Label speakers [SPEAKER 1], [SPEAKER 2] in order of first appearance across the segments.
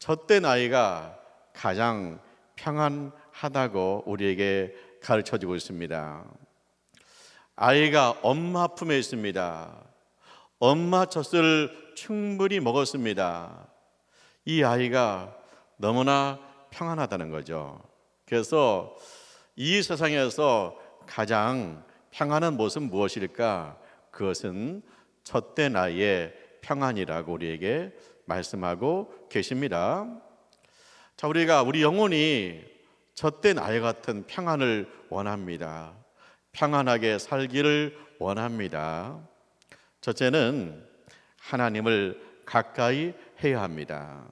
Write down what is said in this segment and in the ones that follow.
[SPEAKER 1] 젖된 아이가 가장 평안하다고 우리에게 가르쳐 주고 있습니다. 아이가 엄마 품에 있습니다. 엄마 젖을 충분히 먹었습니다. 이 아이가 너무나 평안하다는 거죠. 그래서 이 세상에서 가장 평안한 모습은 무엇일까? 그것은 젖된 아이의 평안이라고 우리에게 말씀하고 계십니다. 자, 우리가 우리 영혼이 젖된 아이 같은 평안을 원합니다. 평안하게 살기를 원합니다. 첫째는 하나님을 가까이 해야 합니다.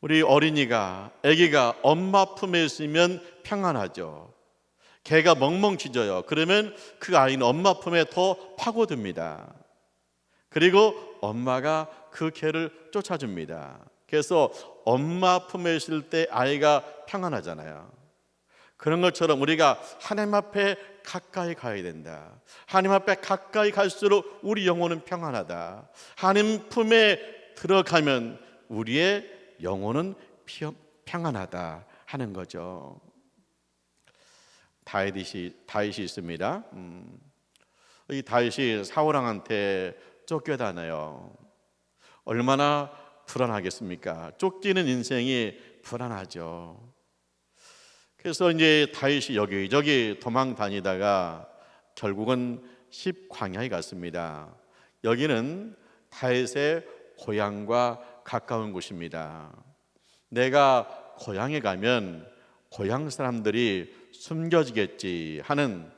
[SPEAKER 1] 우리 어린이가 아기가 엄마 품에 있으면 평안하죠. 개가 멍멍 짖어요. 그러면 그 아이는 엄마 품에 더 파고듭니다. 그리고 엄마가 그 개를 쫓아줍니다. 그래서 엄마 품에 있을 때 아이가 평안하잖아요. 그런 것처럼 우리가 하나님 앞에 가까이 가야 된다. 하나님 앞에 가까이 갈수록 우리 영혼은 평안하다. 하나님 품에 들어가면 우리의 영혼은 평안하다 하는 거죠. 다윗이 다윗이 있습니다. 음, 이 다윗이 사울왕한테 쫓겨다녀요. 얼마나 불안하겠습니까? 쫓기는 인생이 불안하죠. 그래서 이제 다윗이 여기저기 도망 다니다가 결국은 십광야에 갔습니다. 여기는 다윗의 고향과 가까운 곳입니다. 내가 고향에 가면 고향 사람들이 숨겨지겠지 하는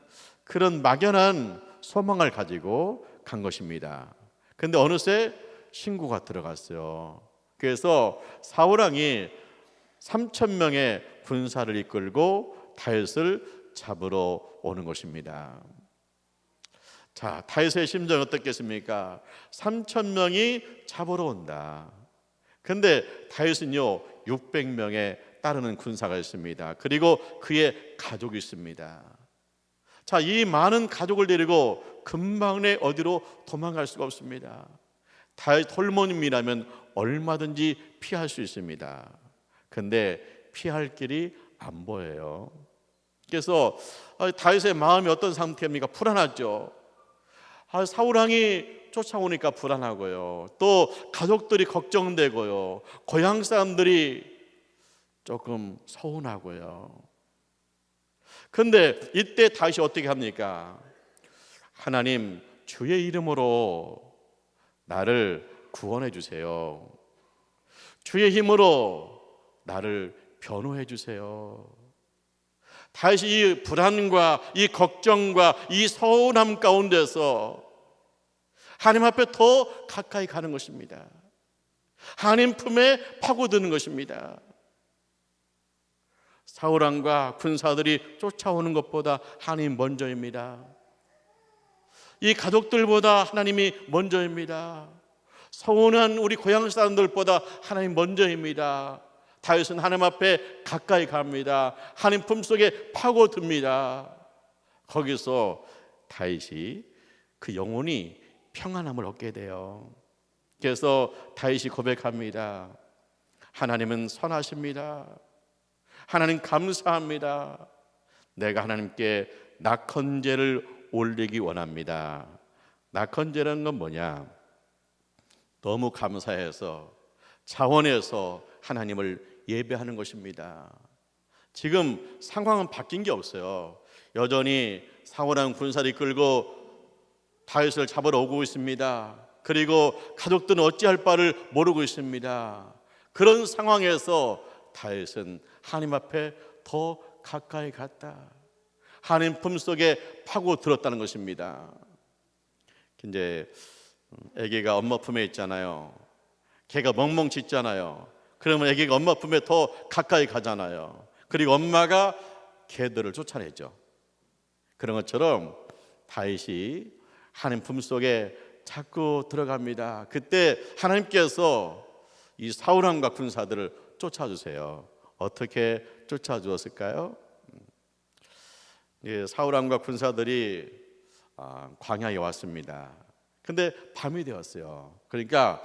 [SPEAKER 1] 그런 막연한 소망을 가지고 간 것입니다. 근데 어느새 신고가 들어갔어요. 그래서 사울 왕이 3천 명의 군사를 이끌고 다윗을 잡으러 오는 것입니다. 자, 다윗의 심정이 어떻겠습니까? 3천 명이 잡으러 온다. 근데 다윗은요 600명에 따르는 군사가 있습니다. 그리고 그의 가족이 있습니다. 자, 이 많은 가족을 데리고 금방 내 어디로 도망갈 수가 없습니다. 홀모님이라면 얼마든지 피할 수 있습니다. 근데 피할 길이 안 보여요. 그래서 다윗의 마음이 어떤 상태입니까? 불안하죠. 아, 사울 왕이 쫓아오니까 불안하고요. 또 가족들이 걱정되고요. 고향 사람들이 조금 서운하고요. 근데 이때 다윗이 어떻게 합니까? 하나님 주의 이름으로 나를 구원해 주세요. 주의 힘으로 나를 변호해 주세요. 다윗이 이 불안과 이 걱정과 이 서운함 가운데서 하나님 앞에 더 가까이 가는 것입니다. 하나님 품에 파고드는 것입니다. 사울왕과 군사들이 쫓아오는 것보다 하나님 먼저입니다. 이 가족들보다 하나님이 먼저입니다. 서운한 우리 고향 사람들보다 하나님 먼저입니다. 다윗은 하나님 앞에 가까이 갑니다. 하나님 품속에 파고듭니다. 거기서 다윗이 그 영혼이 평안함을 얻게 돼요. 그래서 다윗이 고백합니다. 하나님은 선하십니다. 하나님 감사합니다. 내가 하나님께 낙헌제를 올리기 원합니다. 낙헌제라는 건 뭐냐? 너무 감사해서 자원해서 하나님을 예배하는 것입니다. 지금 상황은 바뀐 게 없어요. 여전히 사울한 군사를 끌고 다윗을 잡으러 오고 있습니다. 그리고 가족들은 어찌할 바를 모르고 있습니다. 그런 상황에서 다윗은 하나님 앞에 더 가까이 갔다. 하나님 품속에 파고 들었다는 것입니다. 이제 아기가 엄마 품에 있잖아요. 걔가 멍멍 짖잖아요. 그러면 아기가 엄마 품에 더 가까이 가잖아요. 그리고 엄마가 개들을 쫓아내죠. 그런 것처럼 다윗이 하나님 품속에 자꾸 들어갑니다. 그때 하나님께서 이 사울왕과 군사들을 쫓아주세요. 어떻게 쫓아주었을까요? 예, 사울왕과 군사들이 아, 광야에 왔습니다. 근데 밤이 되었어요. 그러니까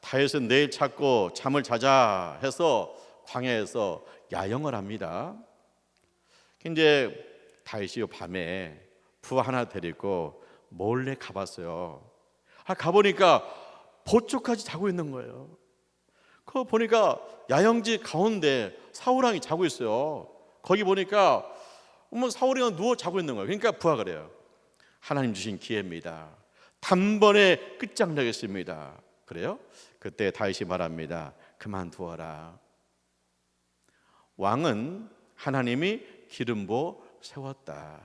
[SPEAKER 1] 다윗은 내일 찾고 잠을 자자 해서 광야에서 야영을 합니다. 이제 다윗이 밤에 부 하나 데리고 몰래 가봤어요. 아 가보니까 보초까지 자고 있는 거예요. 그 보니까 야영지 가운데 사우랑이 자고 있어요. 거기 보니까 뭐 사우랑이 누워 자고 있는 거예요. 그러니까 부하 그래요. 하나님 주신 기회입니다. 단번에 끝장내겠습니다. 그래요? 그때 다윗이 말합니다. 그만두어라. 왕은 하나님이 기름보 세웠다.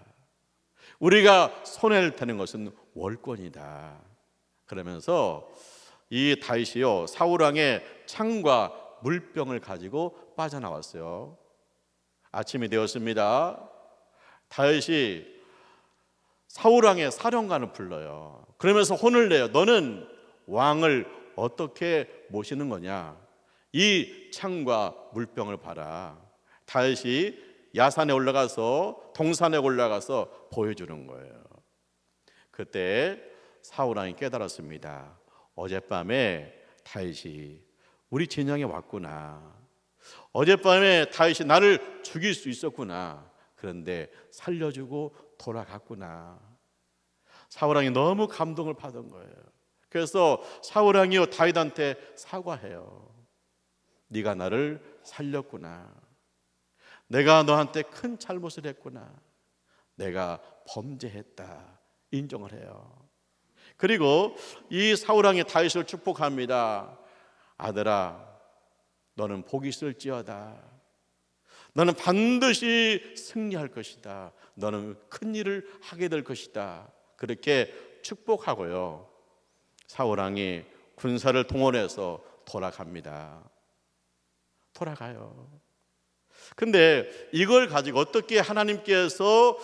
[SPEAKER 1] 우리가 손해를 타는 것은 월권이다. 그러면서 이 다윗이요 사울 왕의 창과 물병을 가지고 빠져나왔어요. 아침이 되었습니다. 다윗이 사울 왕의 사령관을 불러요. 그러면서 혼을 내요. 너는 왕을 어떻게 모시는 거냐? 이 창과 물병을 봐라. 다윗이 야산에 올라가서 동산에 올라가서 보여주는 거예요. 그때 사울 왕이 깨달았습니다. 어젯밤에 다윗이 우리 진영에 왔구나. 어젯밤에 다윗이 나를 죽일 수 있었구나. 그런데 살려주고 돌아갔구나. 사울왕이 너무 감동을 받은 거예요. 그래서 사울왕이요 다윗한테 사과해요. 네가 나를 살렸구나. 내가 너한테 큰 잘못을 했구나. 내가 범죄했다. 인정을 해요. 그리고 이 사울 왕이 다윗을 축복합니다. 아들아, 너는 복이 있을지어다. 너는 반드시 승리할 것이다. 너는 큰 일을 하게 될 것이다. 그렇게 축복하고요. 사울 왕이 군사를 동원해서 돌아갑니다. 돌아가요. 근데 이걸 가지고 어떻게 하나님께서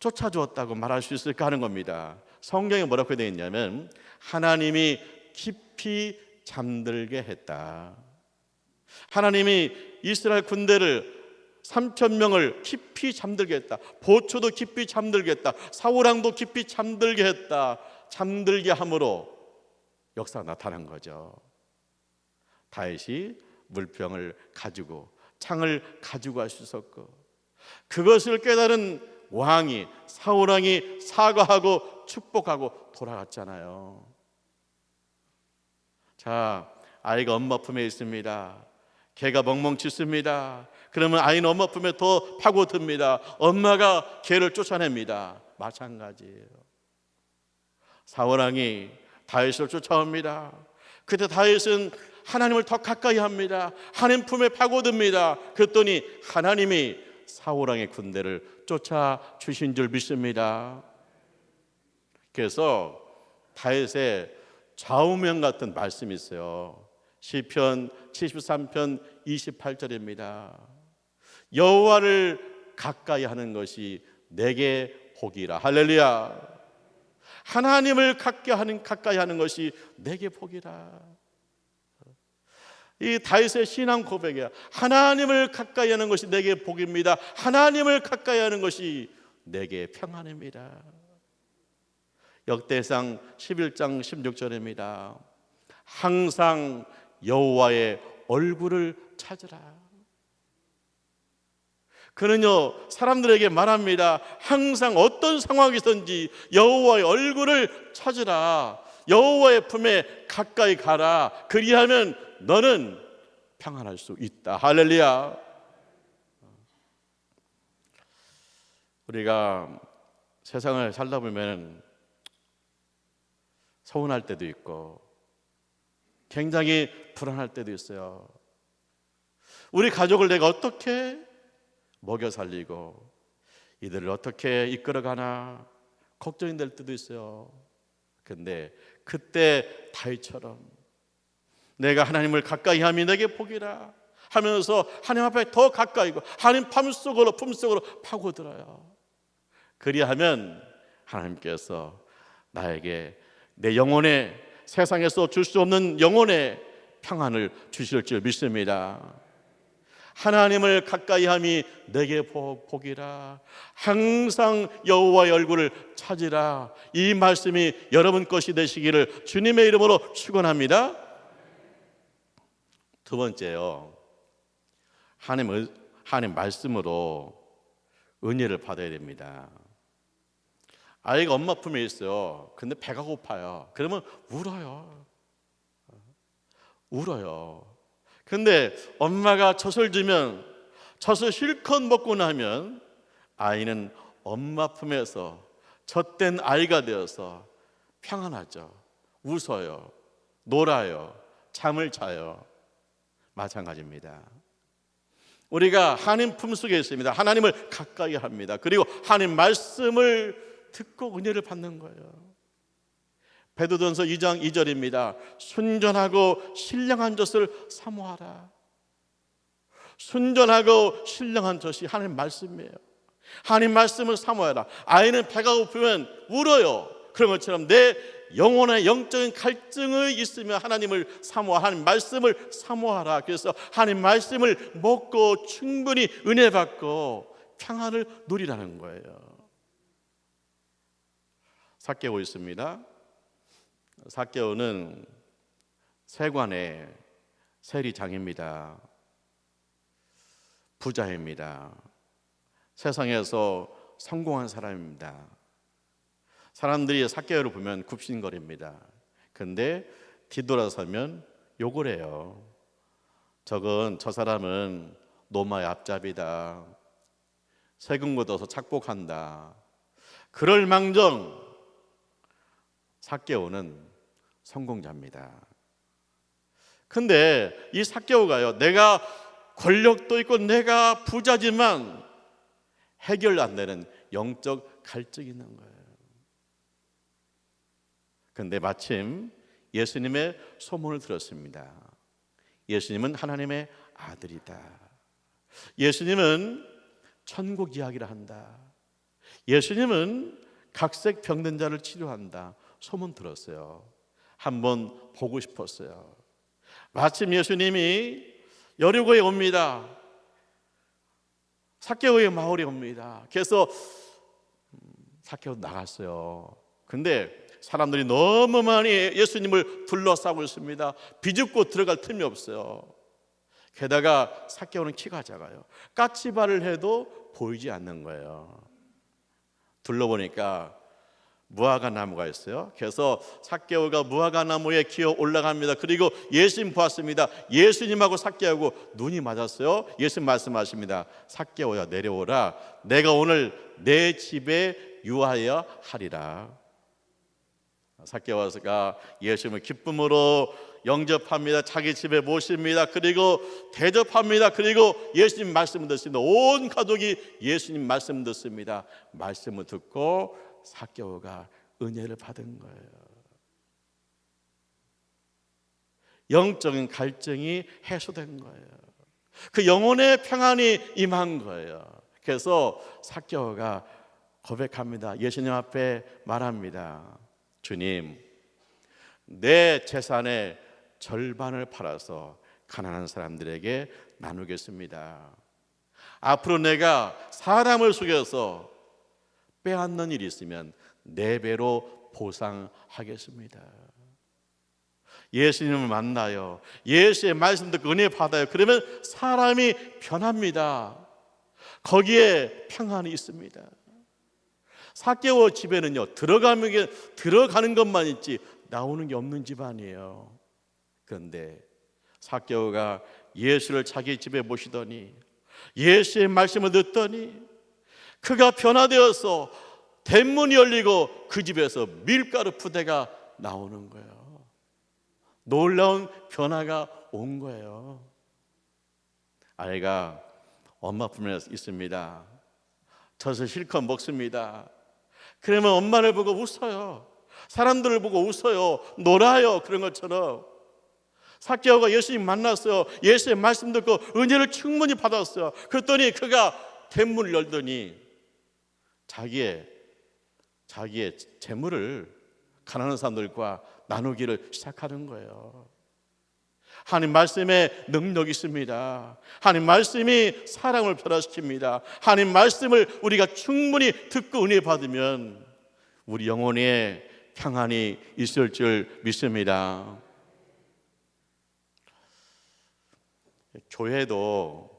[SPEAKER 1] 쫓아주었다고 말할 수 있을까 하는 겁니다. 성경에 뭐라고 되어 있냐면 하나님이 깊이 잠들게 했다. 하나님이 이스라엘 군대를 3천 명을 깊이 잠들게 했다. 보초도 깊이 잠들게 했다. 사우랑도 깊이 잠들게 했다. 잠들게 함으로 역사가 나타난 거죠. 다윗이 물병을 가지고 창을 가지고 갈수 있었고 그것을 깨달은 왕이 사울 왕이 사과하고 축복하고 돌아갔잖아요. 자, 아이가 엄마 품에 있습니다. 개가 멍멍 짖습니다. 그러면 아이는 엄마 품에 더 파고듭니다. 엄마가 개를 쫓아냅니다. 마찬가지예요. 사울 왕이 다윗을 쫓아옵니다. 그때 다윗은 하나님을 더 가까이 합니다. 하나님 품에 파고듭니다. 그랬더니 하나님이 사울 왕의 군대를 쫓아 주신 줄 믿습니다. 그래서 다윗의 좌우명 같은 말씀이 있어요. 시편 73편 28절입니다. 여호와를 가까이 하는 것이 내게 복이라. 할렐루야. 하나님을 가까이 하는 가까이 하는 것이 내게 복이라. 이 다윗의 신앙 고백이야. 하나님을 가까이 하는 것이 내게 복입니다. 하나님을 가까이 하는 것이 내게 평안입니다. 역대상 11장 16절입니다. 항상 여호와의 얼굴을 찾으라. 그는요 사람들에게 말합니다. 항상 어떤 상황이든지 여호와의 얼굴을 찾으라. 여호와의 품에 가까이 가라. 그리하면 너는 평안할 수 있다. 할렐루야. 우리가 세상을 살다 보면 서운할 때도 있고 굉장히 불안할 때도 있어요. 우리 가족을 내가 어떻게 먹여 살리고 이들을 어떻게 이끌어 가나 걱정이 될 때도 있어요. 근데 그때 다윗처럼 내가 하나님을 가까이 하면 내게 복이라 하면서 하나님 앞에 더 가까이 고 하나님 품속으로 품속으로 파고들어요. 그리하면 하나님께서 나에게 내 영혼에 세상에서 줄 수 없는 영혼의 평안을 주실 줄 믿습니다. 하나님을 가까이 함이 내게 복이라 항상 여호와의 얼굴을 찾으라 이 말씀이 여러분 것이 되시기를 주님의 이름으로 축원합니다. 두 번째요. 하나님 의- 하나님 말씀으로 은혜를 받아야 됩니다. 아이가 엄마 품에 있어요. 근데 배가 고파요. 그러면 울어요. 울어요. 근데 엄마가 젖을 주면 젖을 실컷 먹고 나면 아이는 엄마 품에서 젖된 아이가 되어서 평안하죠. 웃어요. 놀아요. 잠을 자요. 마찬가지입니다. 우리가 하나님 품속에 있습니다. 하나님을 가까이 합니다. 그리고 하나님 말씀을 듣고 은혜를 받는 거예요. 베드로전서 2장 2절입니다. 순전하고 신령한 젖을 사모하라. 순전하고 신령한 젖이 하나님 말씀이에요. 하나님 말씀을 사모하라. 아이는 배가 고프면 울어요. 그런 것처럼 내 영혼의 영적인 갈증이 있으면 하나님을 사모하 하나님 말씀을 사모하라. 그래서 하나님 말씀을 먹고 충분히 은혜 받고 평안을 누리라는 거예요. 사개오 있습니다. 사개오는 세관의 세리장입니다. 부자입니다. 세상에서 성공한 사람입니다. 사람들이 사개오를 보면 굽신거립니다. 근데 뒤돌아서면 욕을 해요. 저건 저 사람은 노마의 앞잡이다. 세금 걷어서 착복한다. 그럴 망정 사개오는 성공자입니다. 근데 이 사개오가요. 내가 권력도 있고 내가 부자지만 해결 안 되는 영적 갈증이 있는 거예요. 근데 마침 예수님의 소문을 들었습니다. 예수님은 하나님의 아들이다. 예수님은 천국 이야기를 한다. 예수님은 각색 병든 자를 치료한다. 소문 들었어요. 한번 보고 싶었어요. 마침 예수님이 여리고에 옵니다. 사케오의 마을에 옵니다. 그래서 음, 사케오 나갔어요. 근데 사람들이 너무 많이 예수님을 둘러싸고 있습니다. 비집고 들어갈 틈이 없어요. 게다가 사케오는 키가 작아요. 까치발을 해도 보이지 않는 거예요. 둘러보니까 무화과 나무가 있어요. 그래서 사케오가 무화과 나무에 기어 올라갑니다. 그리고 예수님 보았습니다. 예수님하고 사케오고 눈이 맞았어요. 예수님 말씀하십니다. 사케오야 내려오라. 내가 오늘 내 집에 유하여 하리라. 사케오가 예수님을 기쁨으로 영접합니다. 자기 집에 모십니다. 그리고 대접합니다. 그리고 예수님 말씀을 듣습니다. 온 가족이 예수님 말씀 듣습니다. 말씀을 듣고 사개오가 은혜를 받은 거예요. 영적인 갈증이 해소된 거예요. 그 영혼의 평안이 임한 거예요. 그래서 사개오가 고백합니다. 예수님 앞에 말합니다. 주님, 내 재산의 절반을 팔아서 가난한 사람들에게 나누겠습니다. 앞으로 내가 사람을 속여서 빼앗는 일이 있으면 네 배로 보상하겠습니다. 예수님을 만나요. 예수의 말씀 듣고 은혜 받아요. 그러면 사람이 변합니다. 거기에 평안이 있습니다. 사개월 집에는요 들어가는 게 들어가는 것만 있지 나오는 게 없는 집안이에요. 그런데 사개오가 예수를 자기 집에 모시더니 예수의 말씀을 듣더니 그가 변화되어서 대문이 열리고 그 집에서 밀가루 푸대가 나오는 거예요. 놀라운 변화가 온 거예요. 아이가 엄마 품에 있습니다. 젖을 실컷 먹습니다. 그러면 엄마를 보고 웃어요. 사람들을 보고 웃어요. 놀아요. 그런 것처럼. 사케오가 예수님 만났어요. 예수의 말씀 듣고 은혜를 충분히 받았어요. 그랬더니 그가 대문을 열더니 자기의 자기의 재물을 가난한 사람들과 나누기를 시작하는 거예요. 하나님 말씀에 능력이 있습니다. 하나님 말씀이 사랑을 변화시킵니다. 하나님 말씀을 우리가 충분히 듣고 은혜 받으면 우리 영혼에 평안이 있을 줄 믿습니다. 교회도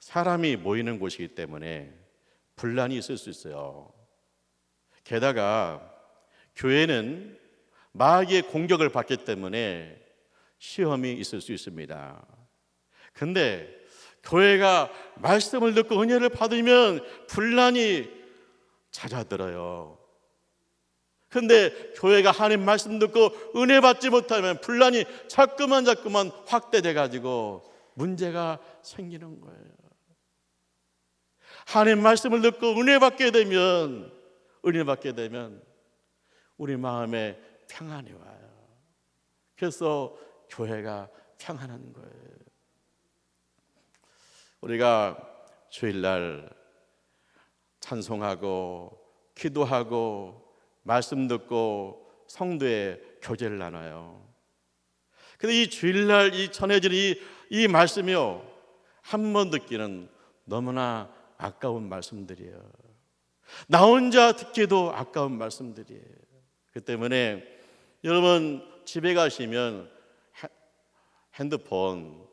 [SPEAKER 1] 사람이 모이는 곳이기 때문에 분란이 있을 수 있어요. 게다가 교회는 마귀의 공격을 받기 때문에 시험이 있을 수 있습니다. 근데 교회가 말씀을 듣고 은혜를 받으면 분란이 잦아들어요. 근데 교회가 하나님 말씀 듣고 은혜 받지 못하면 분란이 자꾸만 자꾸만 확대돼 가지고 문제가 생기는 거예요. 하나님 말씀을 듣고 은혜 받게 되면 은혜 받게 되면 우리 마음에 평안이 와요. 그래서 교회가 평안한 거예요. 우리가 주일날 찬송하고 기도하고 말씀 듣고 성도의 교제를 나눠요. 근데 이 주일날 이 전해지는 이, 이 말씀이요 한 번 듣기는 너무나 아까운 말씀들이에요. 나 혼자 듣기도 아까운 말씀들이에요. 그 때문에 여러분 집에 가시면 헤- 핸드폰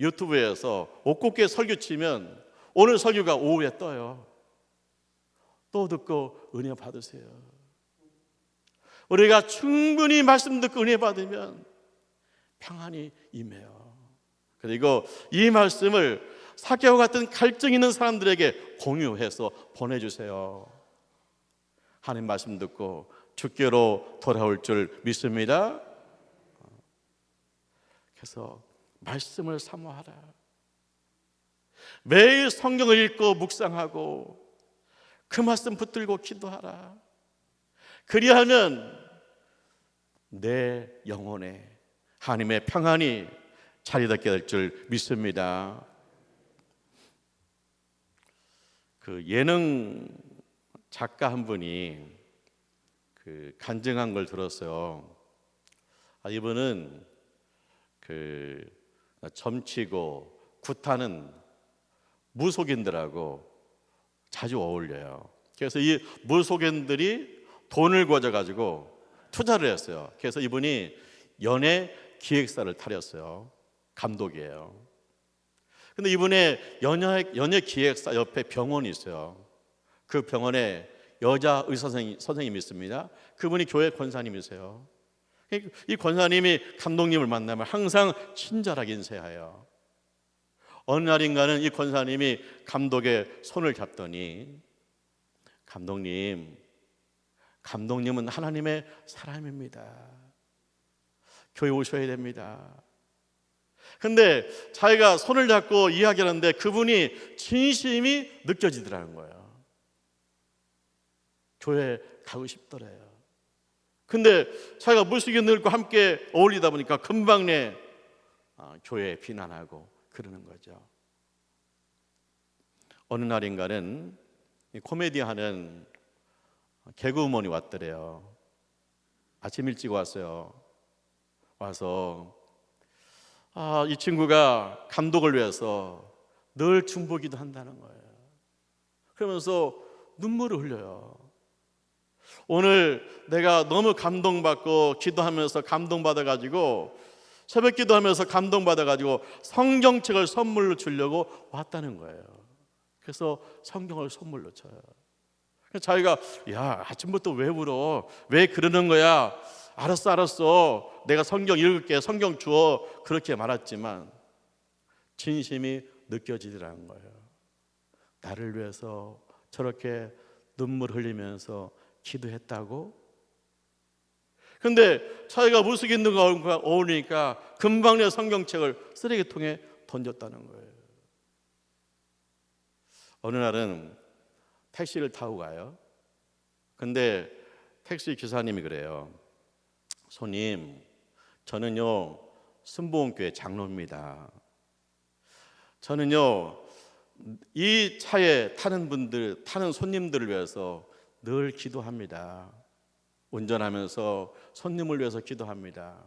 [SPEAKER 1] 유튜브에서 옥곱게 설교 치면 오늘 설교가 오후에 떠요. 또 듣고 은혜 받으세요. 우리가 충분히 말씀 듣고 은혜 받으면 평안이 임해요. 그리고 이 말씀을 사개와 같은 갈증 있는 사람들에게 공유해서 보내주세요. 하나님 말씀 듣고 주께로 돌아올 줄 믿습니다. 그래서 말씀을 사모하라. 매일 성경을 읽고 묵상하고 그 말씀 붙들고 기도하라. 그리하면 내 영혼에 하나님의 평안이 자리 잡게 될 줄 믿습니다. 그 예능 작가 한 분이 그 간증한 걸 들었어요. 아, 이분은 그 점치고 굿하는 무속인들하고 자주 어울려요. 그래서 이 무속인들이 돈을 거져 가지고 투자를 했어요. 그래서 이분이 연예 기획사를 차렸어요. 감독이에요. 근데 이분의 연예, 연예 기획사 옆에 병원이 있어요. 그 병원에 여자 의사 선생님, 선생님이 있습니다. 그분이 교회 권사님이세요. 이 권사님이 감독님을 만나면 항상 친절하게 인사해요. 어느 날인가는 이 권사님이 감독의 손을 잡더니 감독님, 감독님은 하나님의 사람입니다. 교회 오셔야 됩니다. 근데 자기가 손을 잡고 이야기하는데 그분이 진심이 느껴지더라는 거예요. 교회 가고 싶더래요. 근데 자기가 무속인들과 함께 어울리다 보니까 금방 내 아, 교회 비난하고 그러는 거죠. 어느 날인가는 이 코미디 하는 개그우먼이 왔더래요. 아침 일찍 왔어요. 와서 아, 이 친구가 감독을 위해서 늘 중보기도 한다는 거예요. 그러면서 눈물을 흘려요. 오늘 내가 너무 감동받고 기도하면서 감동받아가지고 새벽 기도하면서 감동받아가지고 성경책을 선물로 주려고 왔다는 거예요. 그래서 성경을 선물로. 그래서 자기가 야 아침부터 왜 울어? 왜 그러는 거야? 알았어 알았어. 내가 성경 읽을게. 성경 주어. 그렇게 말했지만 진심이 느껴지더라는 거예요. 나를 위해서 저렇게 눈물 흘리면서 기도했다고? 근데 자기가 무속인들과 어울리니까 금방 내 성경책을 쓰레기통에 던졌다는 거예요. 어느 날은 택시를 타고 가요. 근데 택시 기사님이 그래요. 손님, 저는요 순복음교회 장로입니다. 저는요 이 차에 타는 분들, 타는 손님들을 위해서 늘 기도합니다. 운전하면서 손님을 위해서 기도합니다.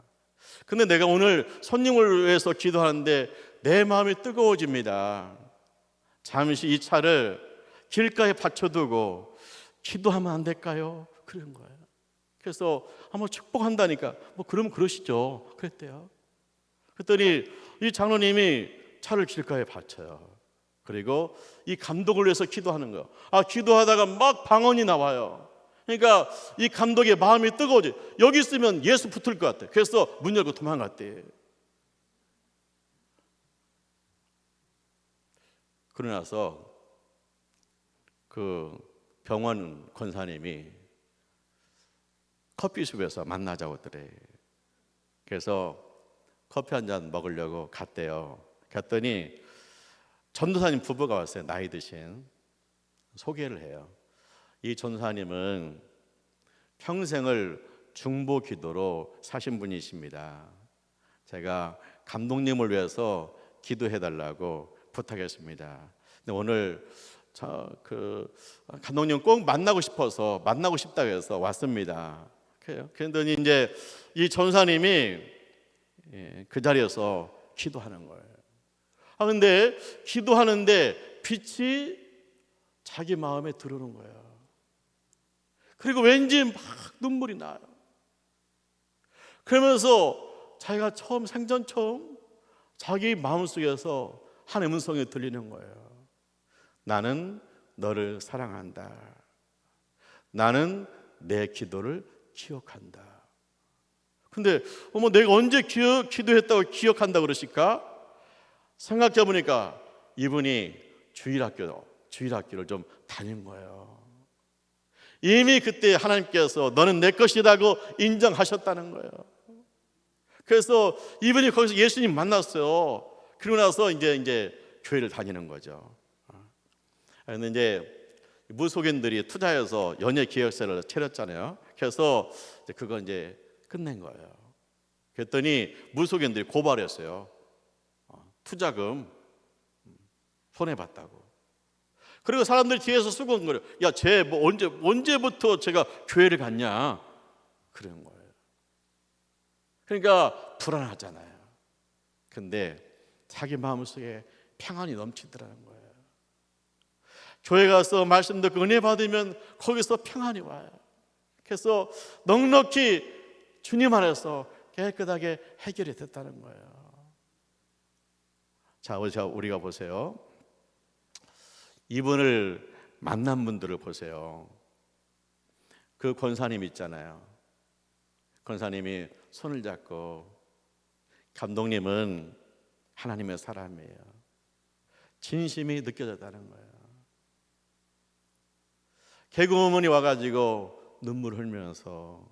[SPEAKER 1] 근데 내가 오늘 손님을 위해서 기도하는데 내 마음이 뜨거워집니다. 잠시 이 차를 길가에 받쳐두고 기도하면 안 될까요? 그런 거예요. 그래서 한번 축복한다니까 뭐 그러면 그러시죠. 그랬대요. 그랬더니 이 장로님이 차를 길가에 받쳐요. 그리고 이 감독을 위해서 기도하는 거예요. 아, 기도하다가 막 방언이 나와요. 그러니까 이 감독의 마음이 뜨거워져. 여기 있으면 예수 붙을 것 같아. 그래서 문 열고 도망갔대. 그러고 나서 그 병원 권사님이 커피숍에서 만나자고 그래. 그래서 커피 한 잔 먹으려고 갔대요. 갔더니 전도사님 부부가 왔어요. 나이 드신 소개를 해요. 이 전도사님은 평생을 중보 기도로 사신 분이십니다. 제가 감독님을 위해서 기도해 달라고 부탁했습니다. 근데 오늘 저그 감독님 꼭 만나고 싶어서 만나고 싶다고 해서 왔습니다. 그랬더니 이제 이 전사님이 예, 그 자리에서 기도하는 거예요. 아 근데 기도하는데 빛이 자기 마음에 들어오는 거예요. 그리고 왠지 막 눈물이 나요. 그러면서 자기가 처음 생전 처음 자기 마음속에서 한 음성이 들리는 거예요. 나는 너를 사랑한다. 나는 내 기도를 기억한다. 근데 어머 내가 언제 기억, 기도했다고 기억한다 그러실까? 생각해 보니까 이분이 주일학교 주일학교를 좀 다닌 거예요. 이미 그때 하나님께서 너는 내 것이라고 인정하셨다는 거예요. 그래서 이분이 거기서 예수님 만났어요. 그리고 나서 이제 이제 교회를 다니는 거죠. 그런데 이제 무속인들이 투자해서 연예 기획사를 차렸잖아요. 그래서 그거 이제 끝낸 거예요. 그랬더니 무속인들이 고발했어요. 어, 투자금 손해 봤다고. 그리고 사람들 뒤에서 온 거예요. 야, 쟤 뭐 언제 언제부터 제가 교회를 갔냐? 그런 거예요. 그러니까 불안하잖아요. 근데 자기 마음속에 평안이 넘치더라는 거예요. 교회 가서 말씀 듣고 은혜 받으면 거기서 평안이 와요. 그래서 넉넉히 주님 안에서 깨끗하게 해결이 됐다는 거예요. 자, 우리가 보세요. 이분을 만난 분들을 보세요. 그 권사님 있잖아요. 권사님이 손을 잡고 감독님은 하나님의 사람이에요. 진심이 느껴졌다는 거예요. 개그우먼이 와가지고 눈물 흘면서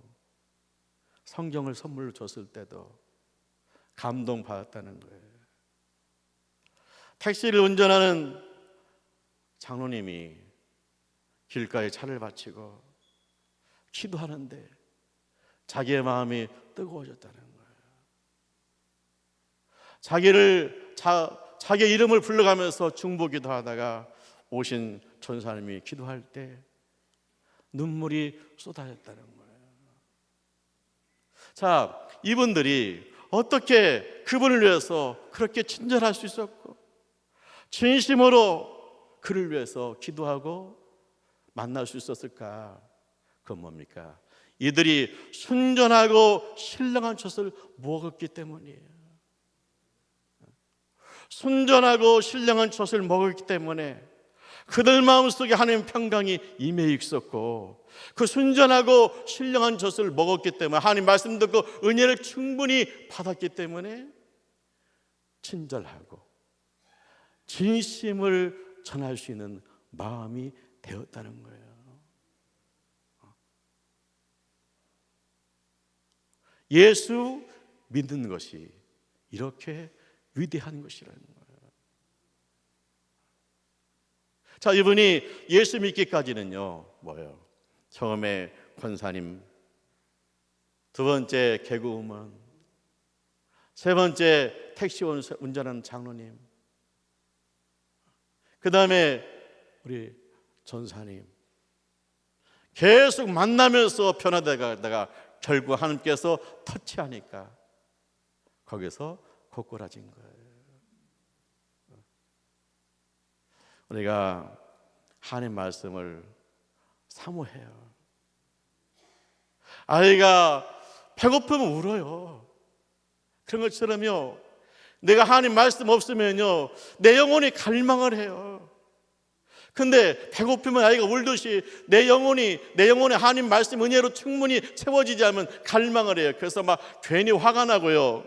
[SPEAKER 1] 성경을 선물로 줬을 때도 감동 받았다는 거예요. 택시를 운전하는 장로님이 길가에 차를 바치고 기도하는데 자기의 마음이 뜨거워졌다는 거예요. 자기를 자, 자기 이름을 불러가면서 중보기도 하다가 오신 전사님이 기도할 때 눈물이 쏟아졌다는 거예요. 자, 이분들이 어떻게 그분을 위해서 그렇게 친절할 수 있었고 진심으로 그를 위해서 기도하고 만날 수 있었을까? 그건 뭡니까? 이들이 순전하고 신령한 젖을 먹었기 때문이에요. 순전하고 신령한 젖을 먹었기 때문에 그들 마음속에 하나님 평강이 임해 있었고 그 순전하고 신령한 젖을 먹었기 때문에 하나님 말씀 듣고 은혜를 충분히 받았기 때문에 친절하고 진심을 전할 수 있는 마음이 되었다는 거예요. 예수 믿는 것이 이렇게 위대한 것이라는 거예요. 자, 이분이 예수 믿기까지는요, 뭐예요? 처음에 권사님, 두 번째 개구우먼, 세 번째 택시 운전하는 장로님, 그 다음에 우리 전사님, 계속 만나면서 변화되다가 결국 하나님께서 터치하니까 거기서 고꾸라진 거예요. 우리가 하나님 말씀을 사모해요. 아이가 배고프면 울어요. 그런 것처럼요. 내가 하나님 말씀 없으면요 내 영혼이 갈망을 해요. 근데 배고프면 아이가 울듯이 내 영혼이 내 영혼의 하나님 말씀 은혜로 충분히 채워지지 않으면 갈망을 해요. 그래서 막 괜히 화가 나고요.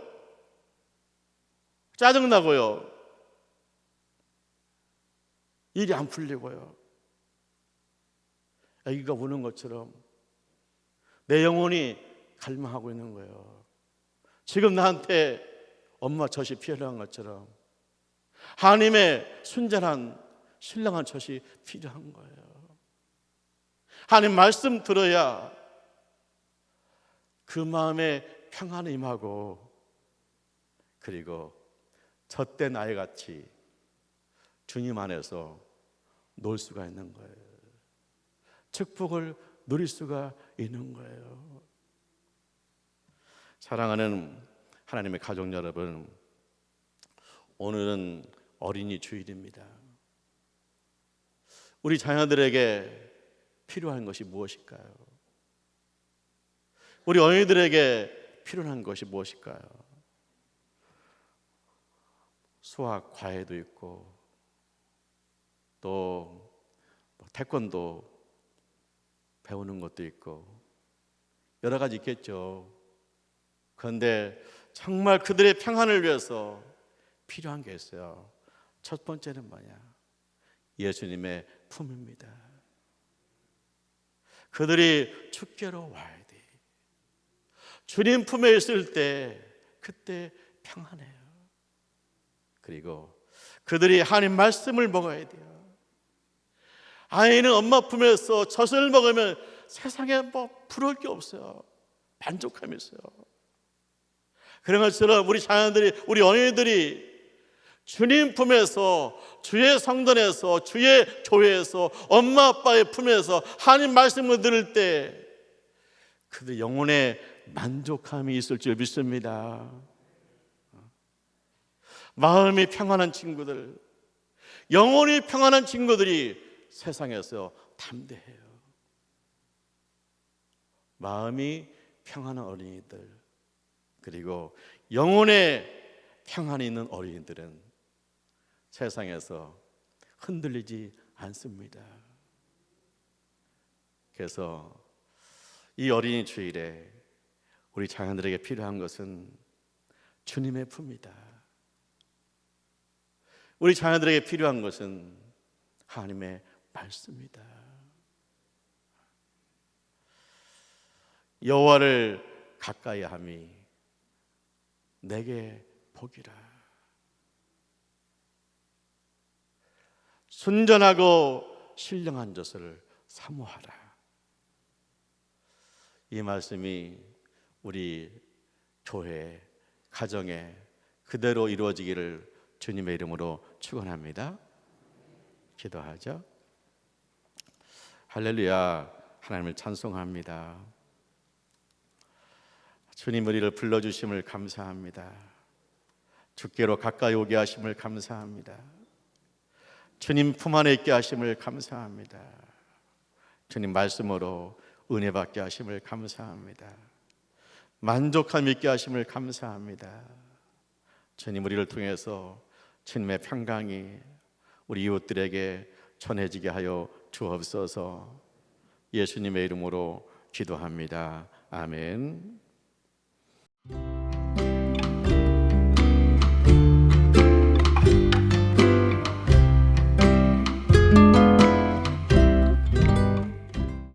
[SPEAKER 1] 짜증 나고요. 일이 안 풀리고요. 아기가 우는 것처럼 내 영혼이 갈망하고 있는 거예요. 지금 나한테 엄마 젖이 필요한 것처럼 하나님의 순전한 신령한 젖이 필요한 거예요. 하나님 말씀 들어야 그 마음에 평안이 임하고 그리고 젖된 아이같이 주님 안에서 놀 수가 있는 거예요. 축복을 누릴 수가 있는 거예요. 사랑하는 하나님의 가족 여러분, 오늘은 어린이 주일입니다. 우리 자녀들에게 필요한 것이 무엇일까요? 우리 어린이들에게 필요한 것이 무엇일까요? 수학 과외도 있고 또뭐 태권도 배우는 것도 있고 여러 가지 있겠죠. 그런데 정말 그들의 평안을 위해서 필요한 게 있어요. 첫 번째는 뭐냐? 예수님의 품입니다. 그들이 축제로 와야 돼. 주님 품에 있을 때 그때 평안해요. 그리고 그들이 하나님 말씀을 먹어야 돼요. 아이는 엄마 품에서 젖을 먹으면 세상에 뭐 부러울 게 없어요. 만족함이 있어요. 그런 것처럼 우리 자녀들이, 우리 어린이들이 주님 품에서, 주의 성전에서, 주의 교회에서, 엄마 아빠의 품에서 하나님 말씀을 들을 때 그들 영혼에 만족함이 있을 줄 믿습니다. 마음이 평안한 친구들, 영혼이 평안한 친구들이 세상에서 담대해요. 마음이 평안한 어린이들, 그리고 영혼의 평안이 있는 어린이들은 세상에서 흔들리지 않습니다. 그래서 이 어린이 주일에 우리 자녀들에게 필요한 것은 주님의 품이다. 우리 자녀들에게 필요한 것은 하나님의 말씀이다. 여호와를 가까이 함이 내게 복이라. 순전하고 신령한 것을 사모하라. 이 말씀이 우리 교회 가정에 그대로 이루어지기를 주님의 이름으로 축원합니다. 기도하죠. 할렐루야. 하나님을 찬송합니다. 주님 우리를 불러 주심을 감사합니다. 주께로 가까이 오게 하심을 감사합니다. 주님 품 안에 있게 하심을 감사합니다. 주님 말씀으로 은혜 받게 하심을 감사합니다. 만족함 있게 하심을 감사합니다. 주님 우리를 통해서 주님의 평강이 우리 이웃들에게 전해지게 하여 주옵소서. 예수님의 이름으로 기도합니다. 아멘. Thank you